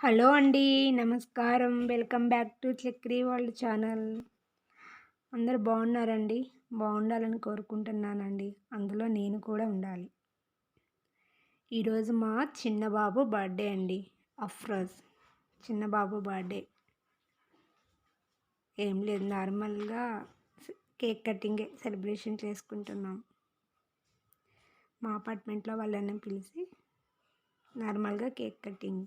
Hello అండి నమస్కారం. Welcome back to Chakri world channel. అందరు బాగున్నారండి? బాగుండాలని కోరుకుంటున్నానండి. అందులో నేను కూడా ఉండాలి. ఈరోజు మా చిన్నబాబు బర్త్డే అండి. అఫ్రోజ్ చిన్నబాబు బర్త్డే. ఏం లేదు నార్మల్గా కేక్ కటింగే సెలబ్రేషన్ చేసుకుంటున్నాం. మా అపార్ట్మెంట్లో వాళ్ళని పిలిచి నార్మల్గా కేక్ కటింగ్